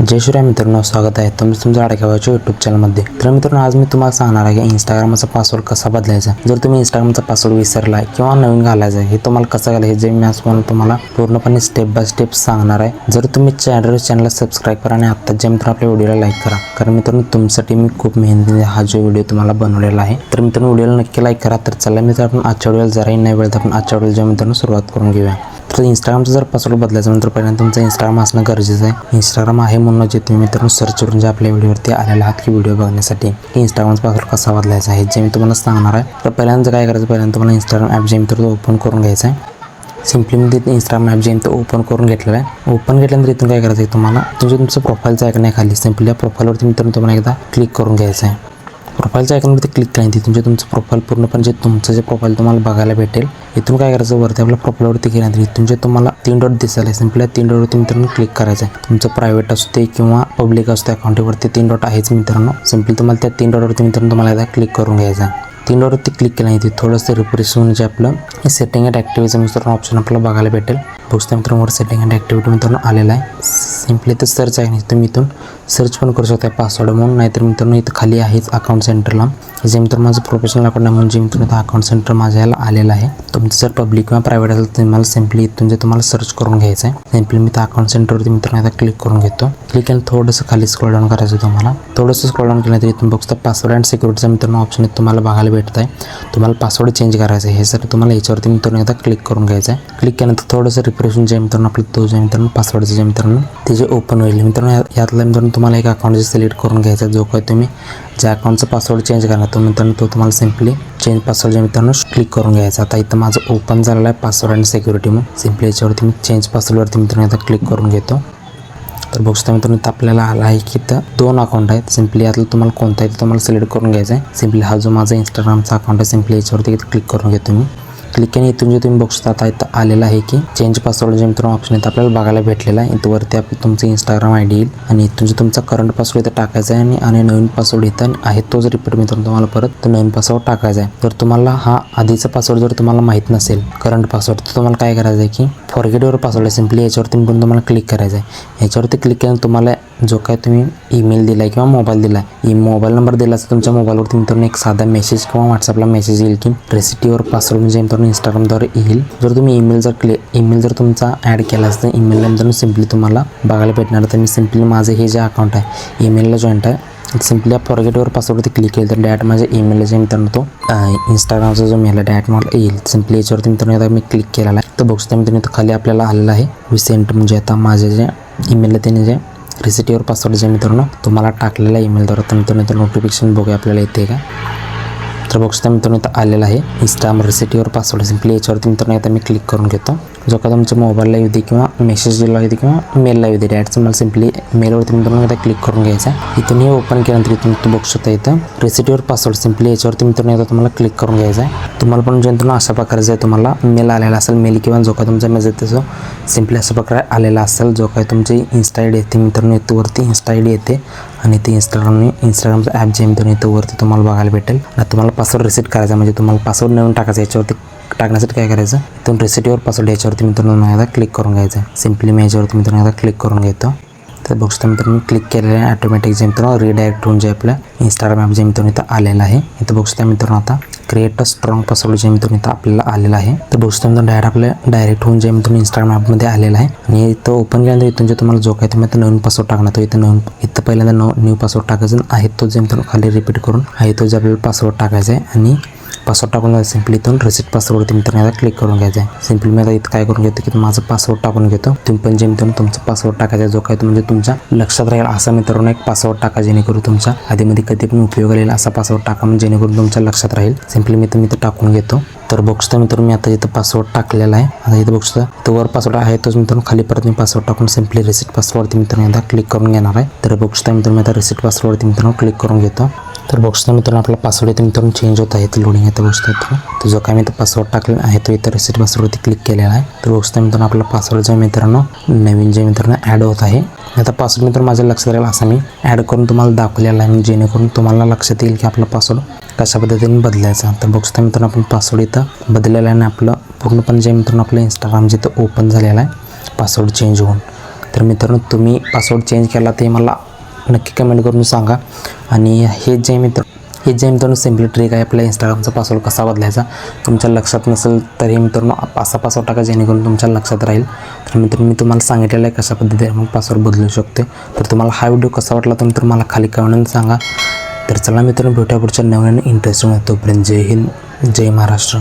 जय श्रीराम मित्रांनो स्वागत आहे तुम्ही तुमच्या आडगावाच्या यूट्यूब चॅनलमध्ये तर मित्रांनो आज मी तुम्हाला सांगणार आहे की इंस्टाग्रामचा पासवर्ड कसा बदलायचा जर तुम्ही इंस्टाग्रामचा पासवर्ड विसरलाय किंवा नवीन घालायचा आहे हे तुम्हाला कसं घालायचं जे मी आज तुम्हाला तुम्हाला पूर्णपणे स्टेप बाय स्टेप सांगणार आहे. जर तुम्ही चॅनल चॅनलला सबस्क्राईब करा आणि आत्ताच जे मित्र आपल्या व्हिडिओला लाईक करा. कारण मित्रांनो तुमच्यासाठी मी खूप मेहनतीने हा जो व्हिडिओ तुम्हाला बनवलेला आहे तर मित्रांनो व्हिडिओला नक्की लाईक करा. तर चला मित्र आपण आजच्या व्हिडिओला जराही नाही वेळ तर आपण आजच्या व्हिडिओच्या मित्रांनो सुरुवात करून घेऊया. तर इंस्टाग्रामचा जर पासवर्ड बदलायचा नंतर पहिल्यांदा तुमचं इंस्टाग्राम असणं गरजेचं आहे. इंस्टाग्राम आहे म्हणून जे तुम्ही मित्रांनो सर्च करून जे आपल्या व्हिडिओवरती आलेला आहात की व्हिडिओ बघण्यासाठी की इंस्टाग्रामचा पासवर्ड कसा बदलायचा आहे जे मी तुम्हाला सांगणार आहे. तर पहिल्यांदा काय करायचं? पहिल्यांदा तुम्हाला इंस्टाग्राम ॲप जे मित्र ओपन करून घ्यायचं आहे. सिम्पली म्हणजे मी तिथे इंस्टाग्राम ॲप जे तो ओपन करून घेतलेला आहे. ओपन घेतल्यानंतर इथून काय करायचं आहे तुम्हाला? तुमचं तुमचं प्रोफाईलचं ऐकण्या खाली सिम्पली या प्रोफाईलवरती मित्रांनो तुम्हाला एकदा क्लिक करून घ्यायचं आहे. प्रोफाईलच्या आयकॉनवरती क्लिक केल्यानंतर तुमच्या तुमचं प्रोफाईल पूर्णपणे जे तुमचं जे प्रोफाईल तुम्हाला बघायला भेटेल इथून काय करायचं? वरती आपल्या प्रोफाईलवरती गेल्यानंतर इथून जे तुम्हाला तीन डॉट दिसायला आहे सिम्पली तीन डॉटवरती मित्रांनो क्लिक करायचं आहे तुमचं प्रायव्हेट असू किंवा पब्लिक असते अकाउंटवरती तीन डॉट आहेच मित्रांनो. सिम्पली तुम्हाला त्या तीन डॉटवरती मित्रांनो तुम्हाला एकदा क्लिक करून घ्यायचं आहे तीन डॉटवरती क्लिक केलं. इथे थोडंसं रिफ्रेश होऊन जे आपलं सेटिंग अँड ॲक्टिव्हिटीचं मित्रांनो ऑप्शन आपल्याला बघायला भेटेल. बघता मित्रांनो वर सेटिंग अँड ॲक्टिव्हिटी मित्रांनो आलेला आहे. सिम्पली तर सर्च आहे. तुम्ही इथून सर्च पण करू शकता पासवर्ड म्हणून नाहीतर मित्रांनो इथं खाली आहेच अकाउंट सेंटरला जे तर माझं प्रोफेशनल अकाउंट आहे म्हणून जिम तुम्ही इथं अकाउंट सेंटर माझ्या याला आलेलं आहे तुमचं जर पब्लिक किंवा प्रायव्हेट असेल तर तुम्हाला सिम्पली इथून जे तुम्हाला सर्च करून घ्यायचं आहे सिम्पली मी त्या अकाउंट सेंटरवरती मित्रांनो आता क्लिक करून घेतो. क्लिक केलं थोडंसं खाली स्क्रॉल डाऊन करायचं तुम्हाला. थोडंसं स्क्रॉल डाऊन केलं तर इथून बघता पासवर्ड अँड सिक्युरिटीचा मित्रांनो ऑप्शन तुम्हाला बघायला भेटत आहे. तुम्हाला पासवर्ड चेंज करायचं आहे. हे सर तुम्हाला याच्यावरती मित्रांनो आता क्लिक करून घ्यायचं आहे. क्लिक केल्यानंतर थोडंसं रिफ्रेशन जे मित्रांनो आपलं तो जे मित्रांनो पासवर्डचं जे मित्रांनो ते जे ओपन होईल. मित्रांनो या- यातलं मित्रांनो तुम्हाला एक अकाउंट जे सिलेक्ट करून घ्यायचा आहे, जो काय तुम्ही ज्या अकाउंटचा पासवर्ड चेंज करणार तो मित्रांनो तो तुम्हाला सिम्पली चेंज पासवर्ड जे मित्रांनो क्लिक करून घ्यायचा. आता इथं माझं ओपन झालेलं आहे पासवर्ड आणि सिक्युरिटी मग सिम्पली याच्यावरती मी चेंज पासवर्डवरती मित्रांनो आता क्लिक करून घेतो. तर बघू शकता मित्रांनो आपल्याला आला आहे की इथं दोन अकाउंट आहेत. सिम्पली यातलं तुम्हाला कोणता आहे ते तुम्हाला सिलेक्ट करून घ्यायचं आहे. सिम्पली हा जो माझा इंस्टाग्रामचा अकाउंट आहे सिम्पली याच्यावरती क्लिक करून घेतो मी. क्लिक आणि इथून जे तुम्ही बघू शकता आता इथं आलेलं आहे की चेंज पासवर्ड जे मित्रांनो ऑप्शन आहे आपल्याला बघायला भेटलेला आहे. इथवरती आपलं तुमचं इंस्टाग्राम आय डी येईल आणि इथून जे तुमचा करंट पासवर्ड इथं टाकायचा आहे आणि आणि नवीन पासवर्ड इथं आहे तोच रिपीट मित्रांनो तुम्हाला परत तो नवीन पासवर्ड टाकायचा आहे. तर तुम्हाला हा आधीचा पासवर्ड जर तुम्हाला माहीत नसेल करंट पासवर्ड तर तुम्हाला काय करायचं आहे की फॉरगेटवर पासवर्ड आहे. सिम्पली याच्यावरती पण तुम्हाला क्लिक करायचं आहे. याच्यावरती क्लिक केल्यानंतर तुम्हाला जो काय तुम्ही ईमेल दिला आहे किंवा मोबाईल दिला आहे ई मोबाईल नंबर दिला असं तुमच्या मोबाईलवरती मित्रांनो एक साधा मेसेज किंवा व्हॉट्सअपला मेसेज येईल की रेसिटीवर पासवर्ड म्हणजे मित्रांनो इंस्टाग्रामद्वारे येईल. जर तुम्ही ईमेल जर क्ले ईमेल जर तुमचा ॲड केला असतं ईमेलला मित्रांनो सिम्पली तुम्हाला बघायला भेटणार तर मी सिम्पली माझं हे जे अकाउंट आहे ईमेलला जॉईंट आहे सिम्पली फॉरगेटवर पासवर्डवरती क्लिक केलं तर डॅट माझ्या ईमेलला जे मित्रांनो तो इंस्टाग्रामचा जो मेल आहे डॅट मला येईल. सिम्पली याच्यावरती मित्रांनो आता मी क्लिक केलेला आहे. तर बघतो मित्रांनो खाली आपल्याला आलेला आहे. रिसेंट म्हणजे आता माझ्या जे ईमेलला त्याने जे रिसिटीवर पासवर्ड जे मित्रांनो तुम्हाला टाकलेला ईमेलद्वारा तर मित्रांनो इथं नोटिफिकेशन बघूया आपल्याला येते का? तर बघता मित्रांनो इथं आलेला आहे. इंस्टाम रिसिटीवर पासवर्ड सिम्पली याच्यावरती मित्रांनो आता मी क्लिक करून घेतो. जो का तुमच्या मोबाईलला येऊ दे किंवा मेसेजला येऊ दे किंवा मेलला येऊ दे डॅटचं तुम्हाला सिम्पली मेलवरती मित्रांनो एकदा क्लिक करून घ्यायचा आहे इथून हे ओपन केल्यानंतर इथून तू बघू शकता इथं रेसिटीवर पासवर्ड सिम्पली याच्यावरती मित्रांनो एकदा तुम्हाला क्लिक करून घ्यायचा आहे तुम्हाला पण मित्रांनो अशा प्रकारचं आहे तुम्हाला मेल आलेला असेल मेल किंवा जो काय तुमचा मेसेज तसं सिम्पली अशा प्रकारे आलेला असेल जो काय तुमची इन्स्टा आय डी येते मित्रांनो इथवरती इन्स्टा आय डी येते आणि ते इंस्टाग्रामने इंस्टाग्रामचं ॲप जे मित्रांनो इथं वरती तुम्हाला बघायला भेटेल आणि तुम्हाला पासवर्ड रिसेट करायचा म्हणजे तुम्हाला पासवर्ड नवीन टाकायचा याच्यावरती टाकण्यासाठी काय करायचं? इथून रेसिटीवर पासवर्ड याच्यावरती मित्रांनो मला आता क्लिक करून घ्यायचं. आहे सिम्पली मी याच्यावरती मित्रांनो आता क्लिक करून घेतो. तर बघू शकता मित्रांनो क्लिक केलेलं आहे. ऑटोमॅटिक जे मित्रांनो रिडायरेक्ट होऊन जे आपलं इंस्टाग्राम ॲप जे मित्रांनो इथं आलेलं आहे. इथं बघू शकता मित्रांनो आता क्रिएट अ स्ट्रॉंग पासवर्ड जे मित्रांनो इथं आपल्याला आलेला आहे. तर बघू शकता मित्रांनो डायरेक्ट आपल्या डायरेक्ट होऊन जे मित्रांनो इंस्टाग्राम ॲपमध्ये आलेला आहे. आणि इथं ओपन केल्यानंतर इथून जे तुम्हाला जो काय तुम्ही नवीन पासवर्ड टाकणार तो इथं नवीन इथं पहिल्यांदा नो न्यू पासवर्ड टाकायचं आहे तो जे मित्रांनो खाली रिपीट करून आहे तो जे आपल्याला पासवर्ड टाकायचा आहे. आणि पासवर्ड टाकून सिम्पली इथून. रिसेट पासवर्डवरती मित्रांनो आता क्लिक करून घ्यायचं आहे. सिम्पली मी आता इथं काय करून घेतो की माझं पासवर्ड टाकून घेतो. तुम्ही पण जे मित्रांनो तुमचा पासवर्ड टाकायचा जो काय तो म्हणजे तुमच्या लक्षात राहील असा मित्रांनो एक पासवर्ड टाका जेणेकरून तुमच्या आधीमध्ये कधी पण उपयोग येईल असा पासवर्ड टाका म्हणजे जेणेकरून तुमच्या लक्षात राहील. सिम्पली मी तुम्ही इथं टाकून घेतो. तर बघतो मित्रांनो मी आता इथं पासवर्ड टाकलेला आहे. आता इथं बघतो तो वर पासवर्ड आहे तोच मित्रांनो खाली परत मी पासवर्ड टाकून सिम्पली रिसिट पासवर्डवरती मित्रांनो एकदा क्लिक करून घेणार आहे. तर बघतो मित्रांनो मी आता रिसिट पासवर्डवरती मित्रांनो क्लिक करून घेतो. तर बघतो मित्रांनो आपला पासवर्ड इथे मित्रांनो चेंज होत आहे. लोडिंग येतं बघतो इथं. तर जो काय मी तो पासवर्ड टाकलेला आहे तो इथं रिसेट पासवर्डवरती क्लिक केलेला आहे. तर बघतो मित्रांनो आपला पासवर्ड जो मित्रांनो नवीन जे मित्रांनो ॲड होत आहे. आता पासवर्ड मित्रांनो माझ्या लक्षात राहील असा मी ॲड करून तुम्हाला दाखवलेला आहे. म्हणजे जेणेकरून तुम्हाला लक्षात येईल की आपला पासवर्ड कशा पद्धतीने बदलायचा. तर बघतो मित्रांनो आपण पासवर्ड इथं बदललेला आहे आणि आपलं पूर्णपणे जे मित्रांनो आपलं इंस्टाग्राम जिथं ओपन झालेलं आहे पासवर्ड चेंज होऊन. तर मित्रांनो तुम्ही पासवर्ड चेंज केला ते मला नक्की कमेंट करून सांगा. आणि हे जे मित्र हे जे मित्रांनो सिम्पली ट्रिक आहे आपल्या इंस्टाग्रामचा पासवर्ड कसा बदलायचा तुमच्या लक्षात नसेल तर हे मित्रांनो असा पासवर्ड टाका जेणेकरून तुमच्या लक्षात राहील. तर मित्रांनो मी तुम्हाला सांगितलेलं आहे कशा पद्धतीने मग पासवर्ड बदलू शकतो तर तुम्हाला हा व्हिडिओ कसा वाटला तर मित्र मला खाली कमेंट सांगा. तर चला मित्रांनो भेटूया पुढच्या नवीन इंटरेस्टिंग तोपर्यंत जय हिंद जय महाराष्ट्र.